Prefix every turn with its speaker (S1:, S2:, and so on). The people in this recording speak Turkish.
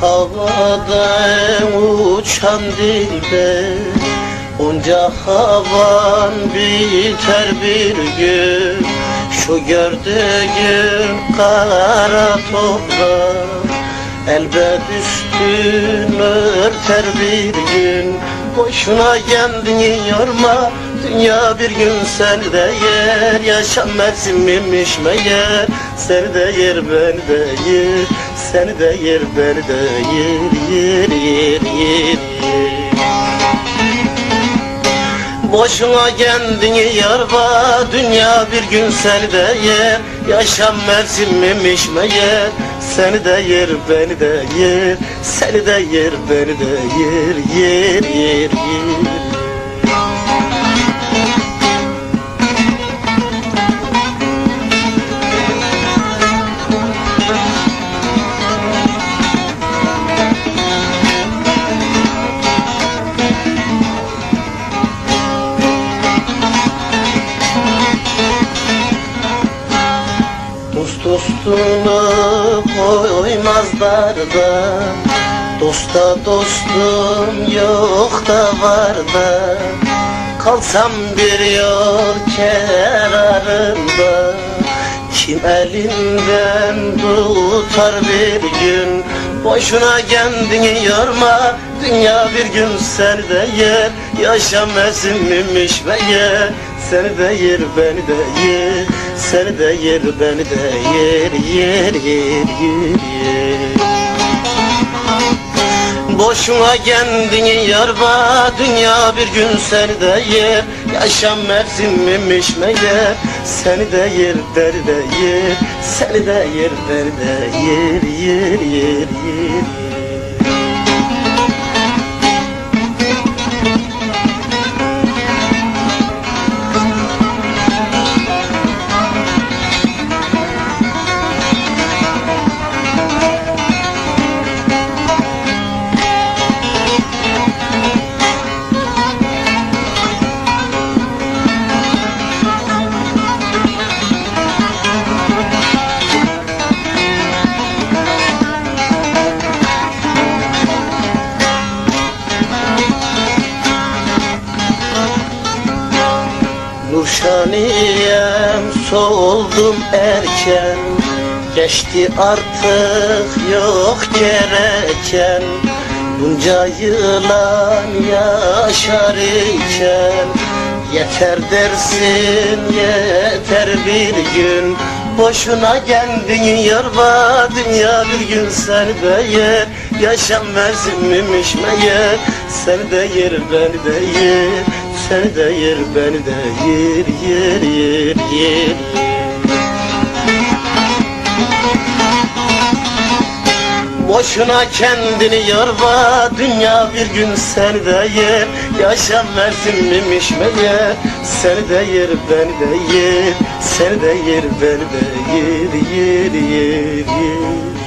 S1: havada uçan dilde Onca havan biter bir gün. Şu gördüğün kara toprak Elbet üstün örter bir gün. Boşuna kendini yorma Dünya bir gün seni de yer Yaşam mevsimiymiş meğer Seni de yer beni de yer Seni de yer beni de yer Yer yer yer. Boşuna kendini yorma Dünya bir gün seni de yer. Yaşam mevsimiymiş meğer Seni de yer beni de yer. Seni de yer beni de Yer yer yer dostunu koymazlar da. Dosta dostum yok da var da. Kalsam bir yol kenarında. Kim elinden tutar bir gün? Boşuna kendini yorma. Dünya bir gün seni de yer. Yaşam mevsimiymiş ve yer Seni de yer beni de yer. Seni de yer beni de yer Yer yer yer. Yer Boşuna kendini yorma Dünya bir gün seni de yer. Yaşam mevsimiymiş meğer Seni de yer beni de yer. Seni de yer beni de yer Yer yer yer yer Nurşaniyem soldum erken. Geçti artık yok gereken. Bunca yılan yaşar iken. Yeter dersin yeter bir gün. Boşuna kendini yorma Dünya bir gün seni de yer. Yaşam mevsimiymiş meğer Seni de yer beni de yer Seni de yer beni de yer Yer yer yer. Boşuna kendini yorma Dünya bir gün seni de yer. Yaşam mevsimiymiş meğer Seni de yer beni de yer. Seni de yer beni de yer Yer yer yer